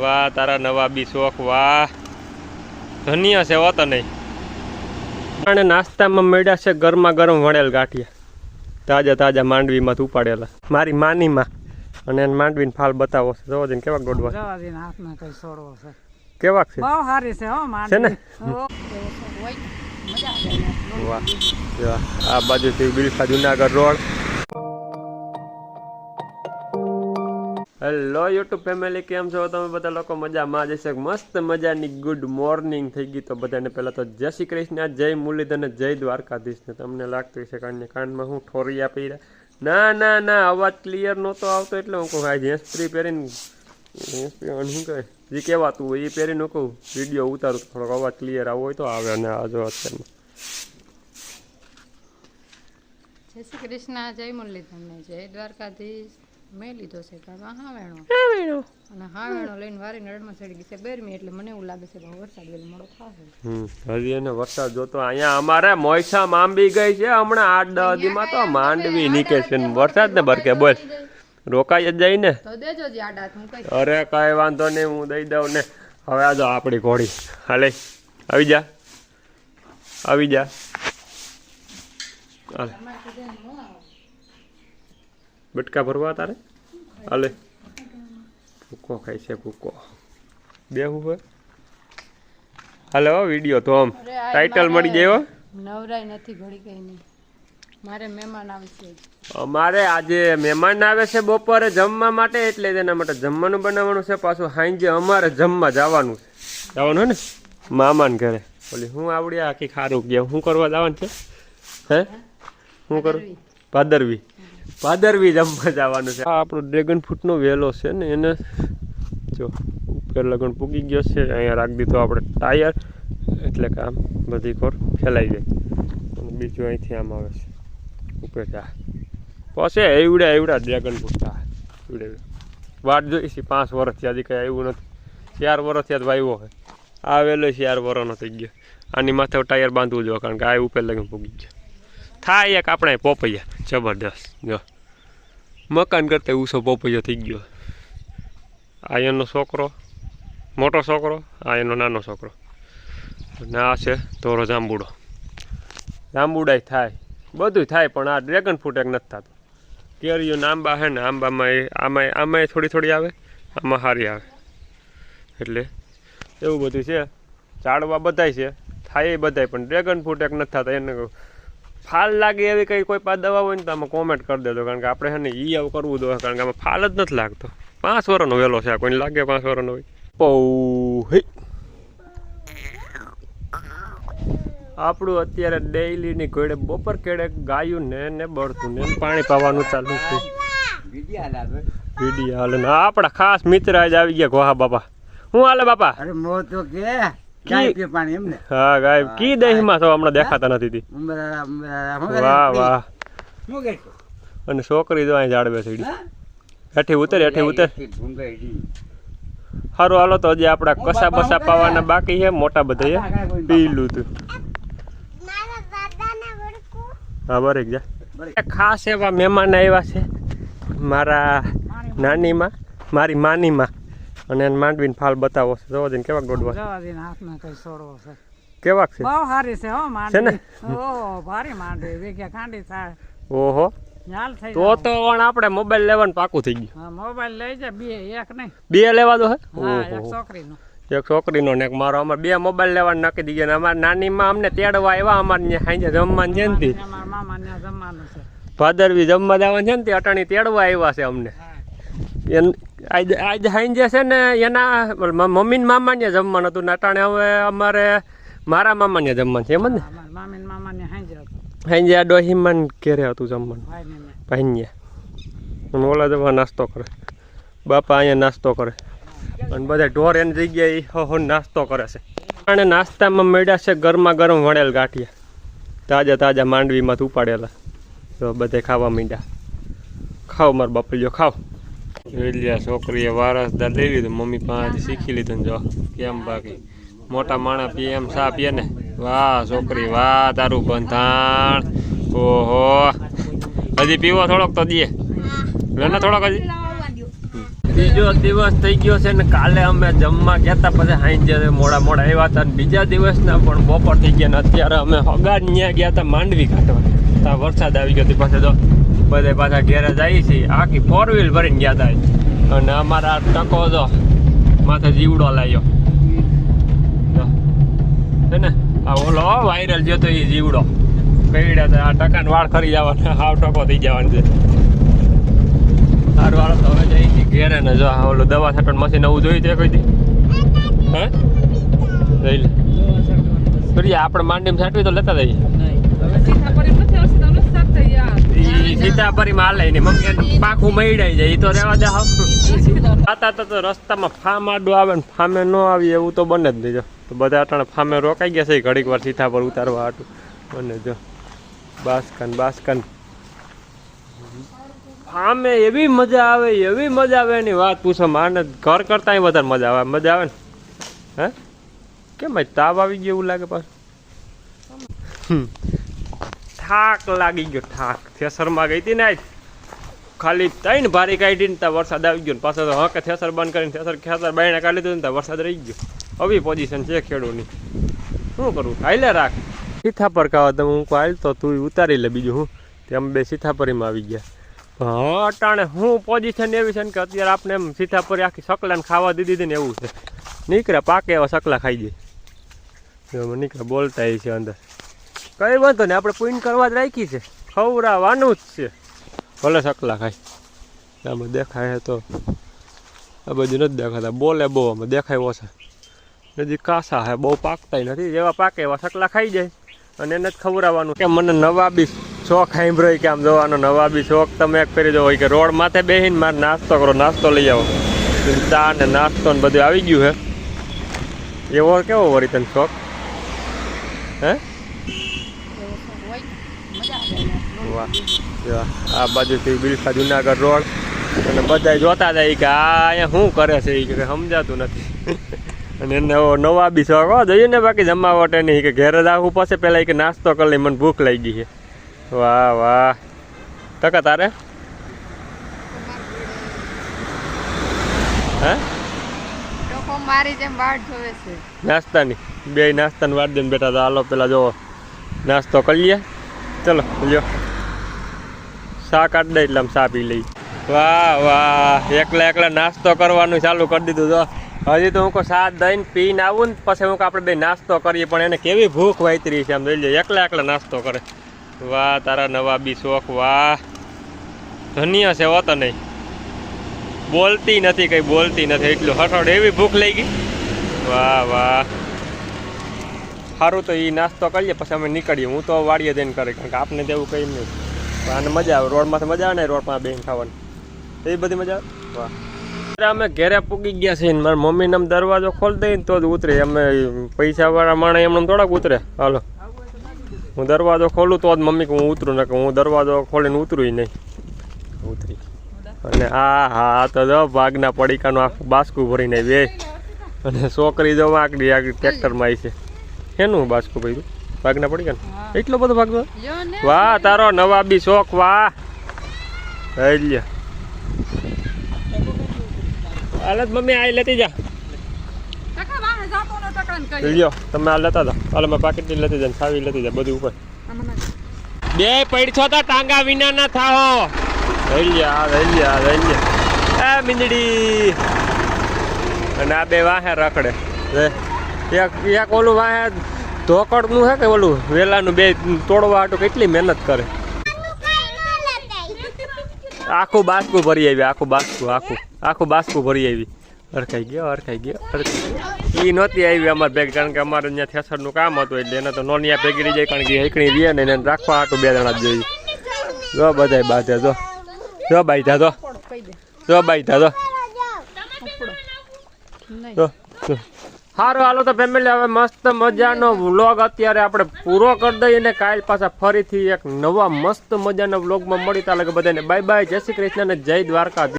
વાહ તારા નવા બી શોખ વાહ. ધન્ય છે હો નહીં અને નાસ્તામાં મળ્યા છે ગરમા ગરમ વણેલ ગાંઠિયા. તાજા તાજા માંડવીમાંથી ઉપાડેલા. મારી માનીમાં. અને એને માંડવીને ફાલ બતાવો છે. જોવા જઈને કેવા છોડવો છે. કેવાક છે? બહુ સારી છે હો છે ને? વાહ. વાહ. આ બાજુથી Bilkha Junagadh road. Hello YouTube family કેમ છો? તમે બધા લોકો મજામાં જશે મસ્ત મજાની ગુડ મોર્નિંગ થઈ ગઈ તો બધાને પહેલાં તો જય શ્રી કૃષ્ણ, જય મુરલીધરને જય દ્વારકાધીશને તમને લાગતું હશે કાન કાનમાં હું ઠોરી આપી રહ્યા ના ના ના, અવાજ ક્લિયર નહોતો આવતો એટલે હું કહું આ જેન્સપ્રી પહેરીને જેન્સપ્રી શું કહે? જે કહેવાતું હોય એ પહેરીને કહું વીડિયો ઉતારું થોડોક અવાજ ક્લિયર આવો હોય તો આવે અને આ જો અત્યારમાં જય શ્રી કૃષ્ણ, જય મુરલીધરને જય દ્વારકાધીશ. મેં લીધો છે કારમાં હાવેણો અને હાવેણો લઈને વારી નળમાં ચડી ગઈ છે. બેરમી એટલે મને એવું લાગે છે કે વરસાદ વેલો મોડો થશે હમ હજી એને વરસાદ જોતો અહીંયા અમારે મોયસા માંબી ગઈ છે. હમણાં આઠ દસ દીમાં તો માંડવી નીકળે છે. વરસાદ ને બરકે બોલ. રોકાઈ જ જાય ને? તો દેજો જ આડા હું કઈ અરે કાંઈ વાંધો નહીં હું દઈ દઉં ને. હવે આ જો આપણી ઘોડી. હાલે આવી જા. આવી જા. હાલ. બટકા ભરવા તારે? હાલે. ભૂકો ખાય છે ભૂકો. બે હું હાલો વીડિયો તો આમ. ટાઇટલ મળી ગયો હો. નવરાઈ નથી ઘડી કઈ નહીં. મારે મહેમાન આવશે અમારે આજે મહેમાન આવે છે બપોરે જમવા માટે એટલે તેના માટે જમવાનું બનાવવાનું છે. પાછું સાંજે અમારે જમવા જવાનું છે. જવાનું ને? મામાને ઘરે. ઓલી હું આવડી આખી ખારું ગયા શું કરવા જવાનું છે? હે? શું કરું? ભાદરવી. ભાદરવી જમવા જવાનું છે. આ આપણો ડ્રેગન ફ્રૂટનો વેલો છે ને, એને જો ઉપર લગન પૂગી ગયો છે, અહીંયા રાખી દીધો આપણે ટાયર એટલે કે આમ બધી કોર ફેલાઈ જાય અને બીજું અહીંથી આમ આવે છે, ઉપર જા. પછી એવડા એવડા ડ્રેગન ફ્રૂટ એવડે. વાટ જોઈ છે, પાંચ વર્ષથી ત્યાંથી કંઈ આવ્યું નથી. ચાર વર્ષથી જ વાવ્યો હોય આ વેલો ચાર વર્ષનો થઈ ગયો. આની માથે ટાયર બાંધવું જોઈએ કારણ કે આ ઉપર લગન પૂગી ગયો. થાય એક આપણે પોપૈયા. જબરદસ્ત. જો. મકાન કરતા ઊંચો પોપૈયો થઈ ગયો. આ એનો છોકરો, મોટો છોકરો, આ એનો નાનો છોકરો. અને આ છે ધોરો જાંબુડો. જાંબુડાય થાય. બધું થાય, પણ આ ડ્રેગન ફ્રૂટ એક નથી થતું. કેરીઓને આંબા છે ને, આંબામાં એ આમાં આમાં થોડી થોડી આવે, આમાં સારી આવે. એટલે એવું બધું છે. ઝાડવા બધાય છે. થાય એ બધાય, પણ ડ્રેગન ફ્રૂટ એક નથી થતા. એને ફાલ લાગે એવી કંઈ કોઈ પા દવા હોય ને તો આમાં કોમેન્ટ કરી દેજો કારણ કે આપણે છે ને એ આવું કરવું દો કારણ કે આમાં ફાલ જ નથી લાગતો. પાંચ વર્ષનો વહેલો છે આ કોઈને લાગે પાંચ વર્ષનો હોય? પૌ હે. આપણું અત્યારે ડેઈલીની ઘોડે બપોર કેડે ગાયું ને ને બળતું ને પાણી પાવાનું ચાલુ છે. વીડિયો હાલે આપણા ખાસ મિત્ર આજ આવી ગયા ગોહા બાપા. હું હાલે બાપા? અરે મો તો કે. ચાય પાણી એમ ને હા ગાય કી તો હમણાં દેખાતા નથી તી? વાહ વાહ. શું અને છોકરી જો અહીં જાડવે સીડી હેઠી ઉતર હેઠી ઉતર. સારું હાલો તો હજી આપણા કસા બસા પાવાના બાકી છે મોટા બધા પીલું તું. હા બરે જા. ખાસ એવા મહેમાન આવ્યા છે મારા નાનીમાં મારી માનીમાં. અને એને માંડવીને ફાલ બતાવો છે. જોવો ને કેવાક દોડવા. દઈને હાથમાં કઈ છોડવો છે. કેવાક છે? બહુ સારી છે હો છે ને? ઓ ભારી માંડવી. વેગ્યા કાંડી થાય. ઓહો. ઝાલ થઈ તો તો પણ આપણે મોબાઈલ લેવાનું પાકું થઈ ગયું. હા મોબાઈલ લઈ જા બે એક નહીં. બે લેવા દો હે? હા એક છોકરીનો. એક છોકરીનો ને એક મારો. અમાર બે મોબાઈલ લેવાનું નાખી દીધો ને અમારા નાનીમાં અમને તેડવા આવ્યા અમારે સાંજે જમવાનું છે ને તી. મામા ત્યાં જમવાનું છે. ભાદરવી જમવા જવાનું છે ને તે અટાણી તેડવા આવ્યા છે અમને. આજ આજ સાંજે છે ને એના મમ્મી ને મામા ને જમવાનું હતું. ને હવે અમારે મારા મામા ને જમવાનું છે એમ જ ને? હાઈન મામી ને મામા હતું ઘેરે જમવાનું. ભાઈ ને મેં. ભાઈન્યા અને ઓલા જવા નાસ્તો કરે. બાપા અહીંયા નાસ્તો કરે. અને બધા ઢોર એની જગ્યાએ હો હો નાસ્તો કરે છે. અને નાસ્તામાં મળ્યા છે ગરમા ગરમ વણેલ ગાંઠિયા. તાજા તાજા માંડવીમાંથી ઉપાડેલા. તો બધે ખાવા માંડ્યા. ખાવ માર બાપલીઓ ખાવ. વેલિયા છોકરીએ વારસદાર દેવી લીધું મમ્મી પાસેથી શીખી લીધું ને જો કેમ બાકી મોટા માણસ પીએ એમ સા પીએ ને વાહ છોકરી વાહ તારું બંધાણ ઓહો હજી પીવો થોડોક તો દે લે ને થોડોક હજી બીજો દિવસ થઈ ગયો છે ને કાલે અમે જમવા ગયા હતા પછી હાઈ મોડા મોડા આવ્યા હતા ને બીજા દિવસના પણ બપોર થઈ ગયા ને અત્યારે અમે હગાડ ત્યાં ગયા હતા માંડવી કાઢવા. ત્યાં વરસાદ આવી ગયો હતી પછી તો બધે પાછા ઘેરે જઈએ છીએ. આખી ફોર વ્હીલ ભરીને ગયા હતા અને અમારા ટકો તો માથે જીવડો જો. છે ને? આ ઓલો વાયરલ જતો એ જીવડો. કઈડ્યા તો. આ ટકાને વાળ ખરી જવાના. હાવ ટકો થઈ જવાનું છે. સારું વાળો તો હવે જઈ છીએ ઘેરે ને જો આ ઓલું દવા છાંટવાનું મશીન નવું જોયું તે કોઈ હે? જઈ લે. આપણે માંડીમાં છાંટવી તો લેતા જઈએ. ઈ સીતાપરીમાં હાલે ને મમ્મી પાકું મઈડાઈ જાય એ તો રેવા દે આતા તો રસ્તામાં ફામ આડું આવે ને ફામે ન આવી, એવું તો બને જ નહીં, જો. તો બધા અટાણે ફામે રોકાઈ ગયા છે ઘડીક વાર સીતાપર ઉતારવા હાટું બને જો બાસકન બાસકન. ફામે એવી મજા આવે, એવી મજા આવે, એની વાત પૂછો, માને ઘર કરતા વધારે મજા આવે મજા આવે ને? હે? કેમ તાવ આવી ગયો એવું લાગે પાછું. થાક લાગી ગયો, થાક. થેસરમાં ગઈ હતી ને ખાલી ત્રણ ભારી કાઢી ને ત્યાં વરસાદ આવી ગયો ને પાછો તો હકે થેસર બંધ કરીને થેસર ખેતર બાયણે કાઢી દીધું ને ત્યાં વરસાદ રહી ગયો. હવે પોઝિશન છે ખેડૂની શું કરવું? હાલે રાખ. સીથાપર ખાવા તમે હું હાલ તો તું ઉતારી લે બીજું હું. તેમ બે સીથાપરીમાં આવી ગયા. હા અટાણે હું પોઝિશન એવી છે ને કે અત્યારે આપણે એમ સીથાપરી આખી સકલાને ખાવા દીધી હતી ને એવું છે. નીકળે પાકે એવા સકલા ખાઈ જાય નીકળે બોલતા છે અંદર. કઈ વાંધો ને આપણે પૂન કરવા જ રાખી છે. ખવડાવવાનું જ છે. ભલે સકલા ખાય. આમાં દેખાય તો આ બધું નથી દેખાતા. બોલે બહુ આમાં દેખાય ઓછા. નજીક કાસા હે બહુ પાકતાય નથી. જેવા પાકે એવા સકલા ખાઈ જાય. અને એને જ ખવડાવવાનું. કે મને નવાબી શોખ સાંભળ્યો કે આમ જોવાનો નવાબી શોખ તમે એક ફેરી જો કે રોડ માથે બેસીને મારે નાસ્તો કરો, નાસ્તો લઈ આવો. ચા ને નાસ્તો ને બધું આવી ગયું હે એવો કેવો વળી તને શોખ? હે? વાહ. આ બાજુથી બિલખા જુનાગઢ રોડ. અને બધા જોતા જાય કે આ અહીંયા શું કરે છે એ કે સમજાતું નથી. અને એને નવા બી શોખ હો જોઈએ ને બાકી જમાવટ નહીં કે ઘેર જ આવું પાસે પહેલાં કે નાસ્તો કરી લઈ મને ભૂખ લાગી છે. વાહ વાહ. ટકા તારે? હે? મારી જેમ વાટ જોવે છે. નાસ્તાની. બે નાસ્તાની વાટ દઈને બેઠા તો હાલો પેલા જો નાસ્તો કરીએ ચલો લ્યો. શા કાઢ દે એટલે આમ શા પી લઈ વાહ વાહ. એકલા એકલા નાસ્તો કરવાનું ચાલુ કરી દીધું જો. હજી તો હું કહું સાત દઈને પીને આવું ને પછી હું આપણે બે નાસ્તો કરીએ, પણ એને કેવી ભૂખ વાયતરી છે આમ જોઈ લે એકલા એકલા નાસ્તો કરે. વાહ, તારા નવા બી શોખ, વાહ. ધન્ય છે હોતો નહીં બોલતી નથી કંઈ, બોલતી નથી. એટલું હઠોડ એવી ભૂખ લઈ ગઈ. વાહ વાહ. સારું તો એ નાસ્તો કરીએ, પછી અમે નીકળીએ. હું તો વાડીએ જઈને કરે, કારણ કે આપને તેવું કંઈ નહીં. આને મજા આવે. રોડમાંથી મજા આવે ને રોડમાં બેન ખાવાની. એ બધી મજા આવે? વાહ. અમે ઘેરે પૂગી ગયા ને મારા મમ્મીને આમ દરવાજો ખોલી દઈએ ને તો જ ઉતરે. અમે પૈસાવાળા માણસ એમને થોડાક ઉતરે. હાલો. હું દરવાજો ખોલું તો જ મમ્મી કે હું ઉતરું ને કે હું દરવાજો ખોલીને ઉતરું નહીં. ઉતરી. અને આ, હા તો જો ભાગના પડીકાનું આખું બાસકું ભરીને બે અને છોકરી જો આકડી આગળ ટ્રેક્ટરમાં આવી છે. શેનું બાસકું ભર્યું? ભાગના ને? એટલો બધો ભાગ વાહ તારો નવાબી શોખ વાહ. લે હાલત મમ્મી આ લેતી જા. ને લ્યો તમે આ લેતા હતા હાલ મેં પાકીટ લેતી જાય સાવી લેતી બધું ઉપર. બે પડછો તા ટાંગા વિના ના થાઓ લે આ લઈ એ મીંદડી. અને આ બે વાહે રખડે. એક એક ઓલું વાહે ધોકડનું હે કે ઓલું વેલાનું બે તોડવા હાટું કેટલી મહેનત કરે? આખું બાસકું ભરી આવી આખું બાસકું આખું આખું બાસકું ભરી આવી. અરખાઈ ગયો અરખાઈ ગયો અરખાઈ એ નહોતી આવી અમારે ભેગ કારણ કે અમારે અહીંયા થેસરનું કામ હતું એટલે એને તો નોનિયા ભેગી રહી જાય કારણ કે એકણી રહે ને એને રાખવા હાટું બે જણા જ જોઈએ. જો બધાય બાધે જો. જો બાઈધા જો જો. બાઈ જો નહીં જો જો. સારું હાલો તો ફેમિલી હવે મસ્ત મજાનો વ્લોગ અત્યારે આપણે પૂરો કરી દઈએ ને કાલ પાછા ફરીથી એક નવા મસ્ત મજાના વ્લોગમાં મળી તાલે કે બધાને બાય બાય જય શ્રી કૃષ્ણ અને જય દ્વારકા